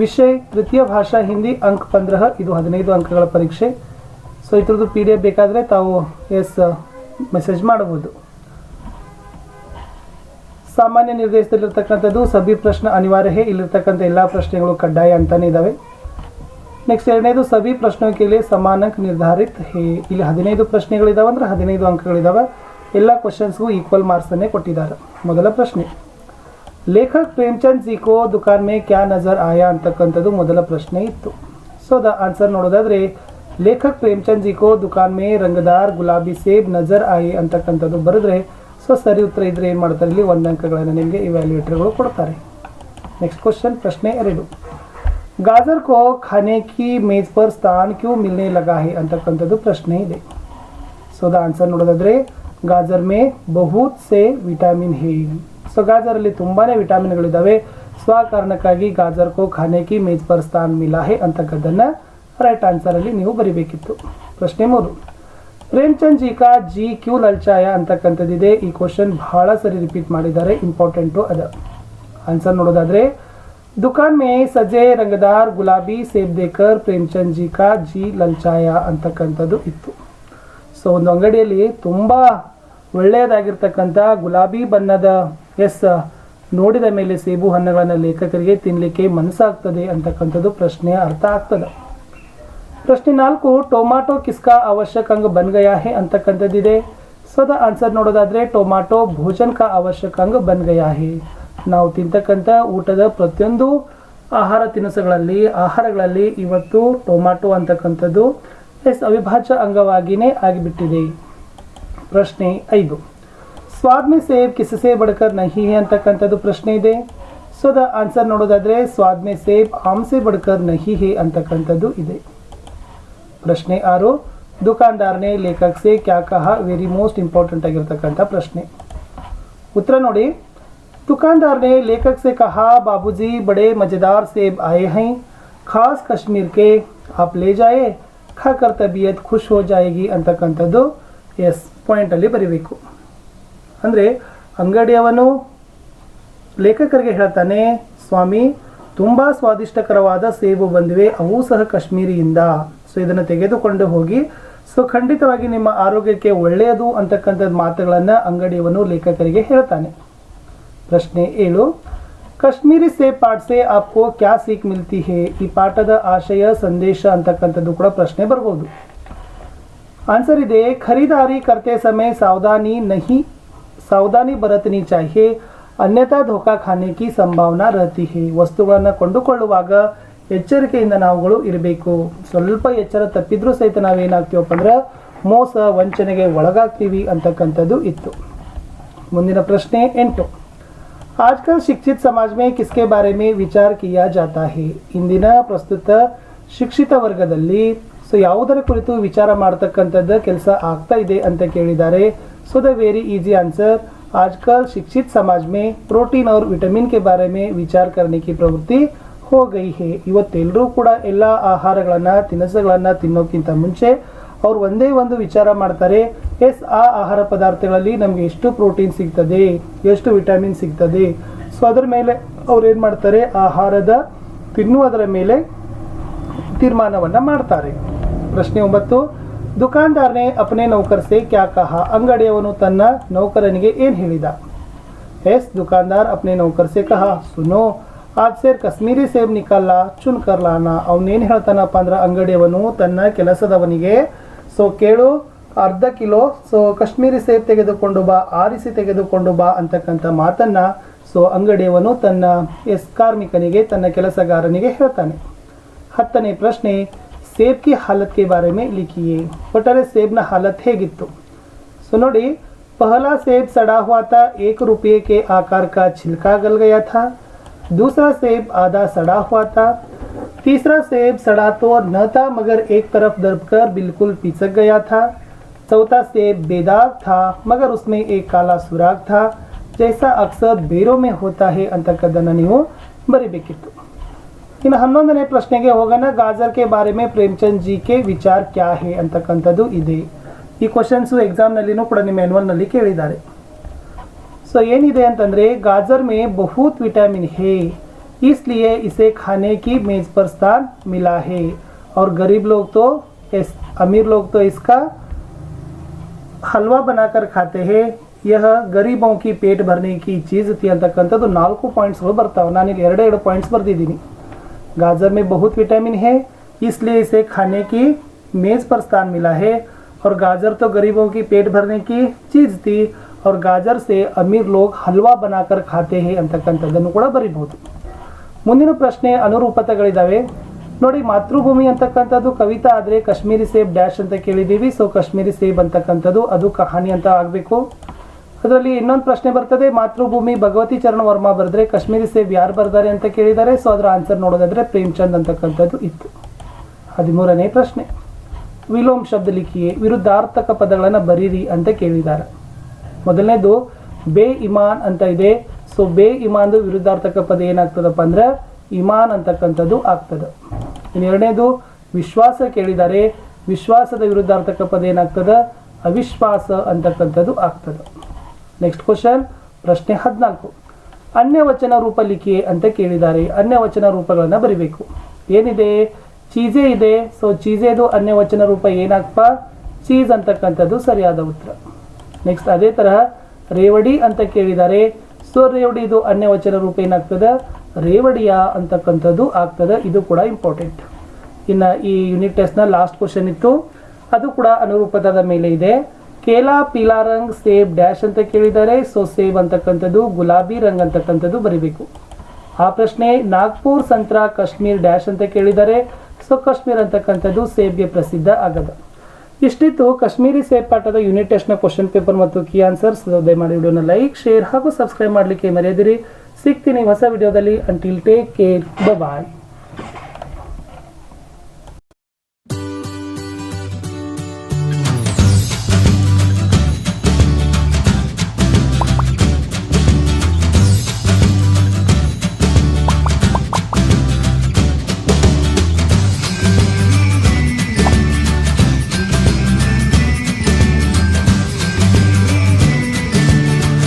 ವಿಷಯ ತೃತೀಯ ಭಾಷಾ, ಹಿಂದಿ, ಅಂಕ ಪಂದ್ರಹ, ಇದು ಹದಿನೈದು ಅಂಕಗಳ ಪರೀಕ್ಷೆ. ಸೊ ಇದ್ರದ್ದು ಪಿ ಡಿ ಎಫ್ ಬೇಕಾದರೆ ತಾವು ಎಸ್ ಮೆಸೇಜ್ ಮಾಡಬಹುದು. ಸಾಮಾನ್ಯ ನಿರ್ದೇಶದಲ್ಲಿರ್ತಕ್ಕಂಥದ್ದು ಸಭಿ ಪ್ರಶ್ನೆ ಅನಿವಾರ್ಯ, ಇಲ್ಲಿರ್ತಕ್ಕಂಥ ಎಲ್ಲ ಪ್ರಶ್ನೆಗಳು ಕಡ್ಡಾಯ ಅಂತಲೇ ಇದ್ದಾವೆ ನೆಕ್ಸ್ಟ್ ಎರಡನೇದು ಸಭಿ ಪ್ರಶ್ನೆ ಕೇಳಿ ಸಮಾನಂಕ ನಿರ್ಧಾರಿತ ಹೇ, ಇಲ್ಲಿ ಹದಿನೈದು ಪ್ರಶ್ನೆಗಳಿದಾವೆ ಅಂದರೆ ಹದಿನೈದು ಅಂಕಗಳಿದಾವೆ. ಎಲ್ಲ ಕ್ವಶನ್ಸ್ಗೂ ಈಕ್ವಲ್ ಮಾರ್ಕ್ಸನ್ನೇ ಕೊಟ್ಟಿದ್ದಾರೆ. ಮೊದಲ ಪ್ರಶ್ನೆ. ಲೇಖಕ್ ಪ್ರೇಮ್ಚಂದ್ ಜಿ ಕೋ ದುಕಾನ್ ಮೇ ಕ್ಯಾ ನಜರ್ ಆಯಾ ಅಂತಕ್ಕಂಥದ್ದು ಮೊದಲ ಪ್ರಶ್ನೆ ಇತ್ತು ಸೊ ದ ಆನ್ಸರ್ ನೋಡೋದಾದ್ರೆ ಲೇಖಕ್ ಪ್ರೇಮ್ಚಂದ್ ಜಿ ಕೋ ದುಕಾನ್ ಮೇ ರಂಗದಾರ್ ಗುಲಾಬಿ ಸೇಬ್ ನಜರ್ ಆಯಿ ಅಂತಕ್ಕಂಥದ್ದು ಬರೆದ್ರೆ ಸೊ ಸರಿ ಉತ್ತರ ಇದ್ರೆ ಏನು ಮಾಡ್ತಾರೆ ಇಲ್ಲಿ ಒಂದು ಅಂಕಗಳನ್ನು ನಿಮಗೆ ಇವ್ಯಾಲ್ಯೂಯೇಟರ್ಗಳು ಕೊಡ್ತಾರೆ ನೆಕ್ಸ್ಟ್ ಕ್ವಶನ್ ಪ್ರಶ್ನೆ ಎರಡು ಗಾಜರ್ ಕೋ ಖಾನೆ ಕಿ ಮೇಜ್ ಪರ್ ಸ್ಥಾನ್ ಕ್ಯೂ ಮಿಲ್ನೆ ಲಗಾ ಹೇ ಅಂತಕ್ಕಂಥದ್ದು ಪ್ರಶ್ನೆ ಇದೆ ಸೊ ದ ಆನ್ಸರ್ ನೋಡೋದಾದ್ರೆ ಗಾಜರ್ ಮೇ ಬಹುತ್ ಸೆ ವಿಟಾಮಿನ್ ಹೇ ಸೊ ಗಾಜರಲ್ಲಿ ತುಂಬಾನೇ ವಿಟಾಮಿನ್ಗಳಿದ್ದಾವೆ ಸ್ವ ಕಾರಣಕ್ಕಾಗಿ ಗಾಜರ್ ಕೋ ಖಾನೆ ಕಿ ಮೇಜ್ ಪರ್ ಸ್ಥಾನ್ ಮಿಲಾ ಹೇ ಅಂತಕ್ಕದ್ದನ್ನ ರೈಟ್ ಆನ್ಸರ್ ಅಲ್ಲಿ ನೀವು ಬರಿಬೇಕಿತ್ತು. ಪ್ರಶ್ನೆ ಮೂರು. ಪ್ರೇಮ್ಚಂದ್ ಜಿ ಕಾ ಜಿ ಕ್ಯೂ ಲಲ್ಚಾಯ ಅಂತಕ್ಕಂಥದ್ದಿದೆ. ಈ ಕ್ವಶನ್ ಬಹಳ ಸರಿ ರಿಪೀಟ್ ಮಾಡಿದ್ದಾರೆ. ಇಂಪಾರ್ಟೆಂಟು ಅದ. ಆನ್ಸರ್ ನೋಡೋದಾದ್ರೆ, ದುಕಾನ್ ಮೇ ಸಜೆ ರಂಗದಾರ್ ಗುಲಾಬಿ ಸೇಬ್ ದೇಕರ್ ಪ್ರೇಮ್ಚಂದ್ ಜಿ ಕಾ ಜಿ ಲಲ್ಚಾಯ ಅಂತಕ್ಕಂಥದ್ದು ಇತ್ತು. ಸೊ ಒಂದು ಅಂಗಡಿಯಲ್ಲಿ ತುಂಬ ಒಳ್ಳೆಯದಾಗಿರ್ತಕ್ಕಂಥ ಗುಲಾಬಿ ಬಣ್ಣದ, ಎಸ್, ನೋಡಿದ ಮೇಲೆ ಸೇಬು ಹಣ್ಣುಗಳನ್ನು ಲೇಖಕರಿಗೆ ತಿನ್ನಲಿಕ್ಕೆ ಮನಸ್ಸಾಗ್ತದೆ ಅಂತಕ್ಕಂಥದ್ದು ಪ್ರಶ್ನೆ ಅರ್ಥ ಆಗ್ತದೆ. ಪ್ರಶ್ನೆ ನಾಲ್ಕು, ಟೊಮಾಟೊ ಕಿಸ್ಕಾ ಅವಶ್ಯಕ ಅಂಗ ಬನ್ಗಯಾ ಹೇ ಅಂತಕ್ಕಂಥದ್ದಿದೆ. ಸೊ ದ ಆನ್ಸರ್ ನೋಡೋದಾದರೆ ಟೊಮಾಟೊ ಭೋಜನ್ ಕಾ ಅವಶ್ಯಕ ಅಂಗ ಬನ್ಗಯಾ ಹೇ ನಾವು ತಿಂತಕ್ಕಂಥ ಊಟದ ಪ್ರತಿಯೊಂದು ಆಹಾರ ತಿನಿಸುಗಳಲ್ಲಿ, ಆಹಾರಗಳಲ್ಲಿ ಇವತ್ತು ಟೊಮಾಟೊ ಅಂತಕ್ಕಂಥದ್ದು, ಎಸ್, ಅವಿಭಾಜ್ಯ ಅಂಗವಾಗಿಯೇ ಆಗಿಬಿಟ್ಟಿದೆ. ಪ್ರಶ್ನೆ ಐದು ಸ್ವಾದ್ಮಿ ಸೇವ್ ಕಿಸಸೇ ಬಡ್ಕರ್ ನಹಿ ಹೇ ಅಂತಕ್ಕಂಥದ್ದು ಪ್ರಶ್ನೆ ಇದೆ ಸೊ ದ ಆನ್ಸರ್ ನೋಡೋದಾದರೆ ಸ್ವಾದ್ಮೆ ಸೇಬ್ ಆಮ್ಸೆ ಬಡ್ಕರ್ ನಹಿ ಹೇ ಅಂತಕ್ಕಂಥದ್ದು ಇದೆ ಪ್ರಶ್ನೆ ಆರು ದುಕಾನ್ದಾರ್ನೆ ಲೇಖಕ್ ಸೇ ಕ್ಯಾ ಕಹ ವೆರಿ ಮೋಸ್ಟ್ ಇಂಪಾರ್ಟೆಂಟ್ ಆಗಿರ್ತಕ್ಕಂಥ ಪ್ರಶ್ನೆ ಉತ್ತರ ನೋಡಿ ದುಕಾನ್ದಾರ್ನೆ ಲೇಖಕ್ ಸೇ ಕಹ ಬಾಬೂಜಿ ಬಡೇ ಮಜೆದಾರ್ ಸೇಬ್ ಆಯೆ ಹೈ ಖಾಸ್ ಕಶ್ಮೀರ್ ಕೆ ಆಪ್ ಲೇ ಜಾಯೆ ಖಾಕರ್ ತಬಿಯತ್ ಖುಷ್ ಹೋ ಜಾಯೇಗಿ ಅಂತಕ್ಕಂಥದ್ದು ಎಸ್ ಪಾಯಿಂಟಲ್ಲಿ ಬರೀಬೇಕು. ಅಂದರೆ ಅಂಗಡಿಯವನು ಲೇಖಕರಿಗೆ ಹೇಳ್ತಾನೆ, ಸ್ವಾಮಿ, ತುಂಬ ಸ್ವಾದಿಷ್ಟಕರವಾದ ಸೇಬು ಬಂದಿವೆ, ಅವು ಸಹ ಕಾಶ್ಮೀರಿಯಿಂದ. ಸೊ ಇದನ್ನು ತೆಗೆದುಕೊಂಡು ಹೋಗಿ ಸೊ ಖಂಡಿತವಾಗಿ ನಿಮ್ಮ ಆರೋಗ್ಯಕ್ಕೆ ಒಳ್ಳೆಯದು ಅಂತಕ್ಕಂಥದ್ದು ಮಾತುಗಳನ್ನು ಅಂಗಡಿಯವನು ಲೇಖಕರಿಗೆ ಹೇಳ್ತಾನೆ. ಪ್ರಶ್ನೆ ಏಳು, ಕಾಶ್ಮೀರಿ ಸೇಬ್ ಪಾಠ ಆಪ್ಕೋ ಕ್ಯಾ ಸೀಕ್ ಮಿಲ್ತಿ ಹೇ? ಈ ಪಾಠದ ಆಶಯ, ಸಂದೇಶ ಅಂತಕ್ಕಂಥದ್ದು ಕೂಡ ಪ್ರಶ್ನೆ ಬರ್ಬೋದು. आंसर ಇದೆ ಖರೀದಾರಿ करते समय सावधानी नहीं सावधानी बरतनी चाहिए ಅನ್ಯಥಾ ಧೋಕಾ ಖಾನೆ ಕಿ ಸಂಭಾವನಾ रहती है ವಸ್ತುಗಳನ್ನು ಕೊಂಡುಕೊಳ್ಳುವಾಗ ಎಚ್ಚರಿಕೆಯಿಂದ ನಾವುಗಳು ಇರಬೇಕು ಸ್ವಲ್ಪ ಎಚ್ಚರ ತಪ್ಪಿದ್ರೂ ಸಹಿತ ನಾವೇನಾಗ್ತೀವಪ್ಪ ಅಂದ್ರೆ ಮೋಸ ವಂಚನೆಗೆ ಒಳಗಾಗ್ತೀವಿ ಅಂತಕ್ಕಂಥದ್ದು ಇತ್ತು ಮುಂದಿನ ಪ್ರಶ್ನೆ ಎಂಟು आजकल शिक्षित समाज में किसके बारे में विचार किया जाता है ಇಂದಿನ ಪ್ರಸ್ತುತ ಶಿಕ್ಷಿತ ವರ್ಗದಲ್ಲಿ ಸೊ ಯಾವುದರ ಕುರಿತು ವಿಚಾರ ಮಾಡ್ತಕ್ಕಂಥದ್ದು ಕೆಲಸ ಆಗ್ತಾ ಇದೆ ಅಂತ ಕೇಳಿದ್ದಾರೆ. So the very easy answer आजकल शिक्षित समाज में प्रोटीन और विटामिन के बारे में विचार करने की प्रवृत्ति हो गई है ಇವತ್ತೆಲ್ಲರೂ ಕೂಡ ಎಲ್ಲ ಆಹಾರಗಳನ್ನು, ತಿನಿಸುಗಳನ್ನು ತಿನ್ನೋಕ್ಕಿಂತ ಮುಂಚೆ ಅವ್ರು ಒಂದೇ ಒಂದು ವಿಚಾರ ಮಾಡ್ತಾರೆ. ಎಸ್, ಆ ಆಹಾರ ಪದಾರ್ಥಗಳಲ್ಲಿ ನಮಗೆ ಎಷ್ಟು ಪ್ರೋಟೀನ್ ಸಿಗ್ತದೆ, ಎಷ್ಟು ವಿಟಮಿನ್ ಸಿಗ್ತದೆ. ಸೊ ಅದರ ಮೇಲೆ ಅವ್ರು ಏನು ಮಾಡ್ತಾರೆ, ಆಹಾರದ ತಿನ್ನುವುದರ ಮೇಲೆ ತೀರ್ಮಾನವನ್ನು ಮಾಡ್ತಾರೆ. ಪ್ರಶ್ನೆ ಒಂಬತ್ತು, ದುಕಾನ್ದಾರನೇ ಅಪನೆ ನೌಕರ್ ಸೇ ಕ್ಯಾ ಕಹ? ಅಂಗಡಿಯವನು ತನ್ನ ನೌಕರನಿಗೆ ಏನು ಹೇಳಿದ? ಎಸ್, ದುಕಾನ್ದಾರ್ ಅಪನೆ ನೌಕರ್ ಸೇ ಕಹ. ಸುನೋ, ಆದ್ ಸೇರ್ ಕಶ್ಮೀರಿ ಸೇಬ್ ನಿಕಲ್ಲ, ಚುನ್ ಕರ್ಲಾನ ಅವನೇನು ಹೇಳ್ತಾನಪ್ಪ ಅಂದ್ರೆ ಅಂಗಡಿಯವನು ತನ್ನ ಕೆಲಸದವನಿಗೆ, ಸೊ ಕೇಳು, ಅರ್ಧ ಕಿಲೋ, ಸೊ ಕಾಶ್ಮೀರಿ ಸೇಬ್ ತೆಗೆದುಕೊಂಡು ಬಾ, ಆರಿಸಿ ತೆಗೆದುಕೊಂಡು ಬಾ ಅಂತಕ್ಕಂಥ ಮಾತನ್ನ, ಸೊ ಅಂಗಡಿಯವನು ತನ್ನ ಎಸ್ ಕಾರ್ಮಿಕನಿಗೆ, ತನ್ನ ಕೆಲಸಗಾರನಿಗೆ ಹೇಳ್ತಾನೆ. ಹತ್ತನೇ ಪ್ರಶ್ನೆ ಸೇಬ್ ಕಿ ಹಾಲತ್ ಕೆ ಬಾರೆ ಮೇ ಲಿಖಿಯೇ ಒಟ್ಟಾರೆ ಸೇಬ್ನ ಹಾಲತ್ ಹೇಗಿತ್ತು ಸೊ ನೋಡಿ पहला सेब सड़ा हुआ था एक रुपये के आकार का छिलका गल गया था दूसरा सेब आधा सड़ा हुआ था तीसरा सेब सड़ा तो न था मगर एक तरफ दबकर बिल्कुल पिसक गया था चौथा सेब बेदाग था मगर उसमें एक काला सुराग था जैसा अक्सर ಬೇರೋ में होता है ಅಂತಕ್ಕದ್ದನ್ನು ನೀವು ಬರಿಬೇಕಿತ್ತು ಇನ್ನು ಹನ್ನೊಂದನೇ ಪ್ರಶ್ನೆಗೆ ಹೋಗೋಣ ಗಾಜರ್ ಕೆ ಬಾರೆ ಮೇ ಪ್ರೇಮ್ಚಂದ್ ಜಿ ಕೆ ವಿಚಾರ್ ಕ್ಯಾ ಹೇ ಅಂತಕ್ಕಂಥದ್ದು ಇದೆ ಈ ಕ್ವಶನ್ಸು ಎಕ್ಸಾಮ್ನಲ್ಲಿನೂ ಕೂಡ ನಿಮ್ಮ ಎನ್ವಲ್ನಲ್ಲಿ ಕೇಳಿದ್ದಾರೆ ಸೊ ಏನಿದೆ ಅಂತಂದರೆ ಗಾಜರ್ ಮೇ ಬಹುತ್ ವಿಟಮಿನ್ ಹೇ इसलिए इसे खाने की मेज पर स्थान मिला है और गरीब लोग तो इस अमीर लोग तो इसका ಹಲ್ವಾ बनाकर खाते हैं यह ಗರೀಬೋ ಕಿ ಪೇಟ್ ಭರ್ನೆ ಕಿ ಚೀಸ್ ತಿ ಅಂತಕ್ಕಂಥದ್ದು ನಾಲ್ಕು ಪಾಯಿಂಟ್ಸ್ಗಳು ಬರ್ತಾವೆ ನಾನು ಇಲ್ಲಿ ಎರಡೇ ಎರಡು ಪಾಯಿಂಟ್ಸ್ ಬರ್ದಿದ್ದೀನಿ गाजर में बहुत विटामिन है इसलिए इसे खाने की मेज पर स्थान मिला है और गाजर तो गरीबों की पेट भरने की चीज़ थी और गाजर से अमीर लोग हलवा बनाकर खाते हैं ಅಂತಕ್ಕಂಥದ್ದನ್ನು ಕೂಡ ಬರಿಬಹುದು ಮುಂದಿನ ಪ್ರಶ್ನೆ ಅನುರೂಪತೆಗಳಿದ್ದಾವೆ ನೋಡಿ ಮಾತೃಭೂಮಿ ಅಂತಕ್ಕಂಥದ್ದು ಕವಿತಾ ಆದರೆ ಕಾಶ್ಮೀರಿ ಸೇಬ್ ಡ್ಯಾಶ್ ಅಂತ ಕೇಳಿದ್ದೀವಿ ಸೊ ಕಾಶ್ಮೀರಿ ಸೇಬ್ ಅಂತಕ್ಕಂಥದ್ದು ಅದು ಕಹಾನಿ ಅಂತ ಆಗಬೇಕು ಅದರಲ್ಲಿ ಇನ್ನೊಂದು ಪ್ರಶ್ನೆ ಬರ್ತದೆ. ಮಾತೃಭೂಮಿ ಭಗವತಿ ಚರಣ ವರ್ಮ ಬರೆದ್ರೆ ಕಾಶ್ಮೀರಿ ಸೇವ್ ಯಾರು ಬರ್ತಾರೆ ಅಂತ ಕೇಳಿದ್ದಾರೆ. ಸೊ ಅದರ ಆನ್ಸರ್ ನೋಡೋದಾದ್ರೆ ಪ್ರೇಮ್ಚಂದ್ ಅಂತಕ್ಕಂಥದ್ದು ಇತ್ತು. ಹದಿಮೂರನೇ ಪ್ರಶ್ನೆ. ವಿಲೋಮ್ ಶಬ್ದ ಲಿಖಿಯೇ ವಿರುದ್ಧಾರ್ಥಕ ಪದಗಳನ್ನು ಬರೀರಿ ಅಂತ ಕೇಳಿದ್ದಾರೆ. ಮೊದಲನೇದು, ಬೇ ಇಮಾನ್ ಅಂತ ಇದೆ. ಸೊ ಬೇ ಇಮಾನ್ದು ವಿರುದ್ಧಾರ್ಥಕ ಪದ ಏನಾಗ್ತದಪ್ಪ ಅಂದ್ರೆ ಇಮಾನ್ ಅಂತಕ್ಕಂಥದ್ದು ಆಗ್ತದೆ. ಇನ್ನೆರಡನೇದು ವಿಶ್ವಾಸ ಕೇಳಿದ್ದಾರೆ. ವಿಶ್ವಾಸದ ವಿರುದ್ಧಾರ್ಥಕ ಪದ ಏನಾಗ್ತದೆ? ಅವಿಶ್ವಾಸ ಅಂತಕ್ಕಂಥದ್ದು ಆಗ್ತದೆ. ನೆಕ್ಸ್ಟ್ ಕ್ವಶನ್ ಪ್ರಶ್ನೆ ಹದಿನಾಲ್ಕು. ಅನ್ಯವಚನ ರೂಪ ಲಿಖಿ ಅಂತ ಕೇಳಿದ್ದಾರೆ. ಅನ್ಯವಚನ ರೂಪಗಳನ್ನು ಬರಿಬೇಕು. ಏನಿದೆ? ಚೀಜೆ ಇದೆ. ಸೊ ಚೀಜೆದು ಅನ್ಯವಚನ ರೂಪ ಏನಾಗಪ್ಪ ಚೀಸ್ ಅಂತಕ್ಕಂಥದ್ದು ಸರಿಯಾದ ಉತ್ತರ. ನೆಕ್ಸ್ಟ್ ಅದೇ ತರಹ ರೇವಡಿ ಅಂತ ಕೇಳಿದ್ದಾರೆ. ಸೊ ರೇವಡಿದು ಅನ್ಯವಚನ ರೂಪ ಏನಾಗ್ತದೆ? ರೇವಡಿಯ ಅಂತಕ್ಕಂಥದ್ದು ಆಗ್ತದೆ. ಇದು ಕೂಡ ಇಂಪಾರ್ಟೆಂಟ್ ಇನ್ನು ಈ ಯೂನಿಟ್ ಟೆಸ್ಟ್ನ ಲಾಸ್ಟ್ ಕ್ವಶನ್ ಇತ್ತು. ಅದು ಕೂಡ ಅನುರೂಪದ ಮೇಲೆ ಇದೆ. ಕೇಲಾ ಪೀಲಾ ರಂಗ್ ಸೇಬ್ ಡ್ಯಾಶ್ ಅಂತ ಕೇಳಿದ್ದಾರೆ. ಸೊ ಸೇಬ್ ಅಂತಕ್ಕಂಥದ್ದು, ಗುಲಾಬಿ ರಂಗ್ ಅಂತಕ್ಕಂಥದ್ದು ಬರಿಬೇಕು. ಆ ಪ್ರಶ್ನೆ ನಾಗ್ಪುರ್ ಸಂತ್ರ ಕಾಶ್ಮೀರ್ ಡ್ಯಾಶ್ ಅಂತ ಕೇಳಿದ್ದಾರೆ. ಸೊ ಕಾಶ್ಮೀರ್ ಅಂತಕ್ಕಂಥದ್ದು ಸೇಬ್ಗೆ ಪ್ರಸಿದ್ಧ ಆಗದ. ಇಷ್ಟಿತ್ತು ಕಾಶ್ಮೀರಿ ಸೇಬ್ ಪಾಠದ ಯೂನಿಟ್ ಟೆಸ್ಟ್ನ ಕ್ವಶನ್ ಪೇಪರ್ ಮತ್ತು ಕೀ ಆನ್ಸರ್ಸ್ ದಯಮಾಡಿ ವಿಡಿಯೋನ ಲೈಕ್ ಶೇರ್ ಹಾಗೂ ಸಬ್ಸ್ಕ್ರೈಬ್ ಮಾಡಲಿಕ್ಕೆ ಮರೆಯದಿರಿ. ಸಿಗ್ತೀನಿ ಹೊಸ ವಿಡಿಯೋದಲ್ಲಿ. Until take care bye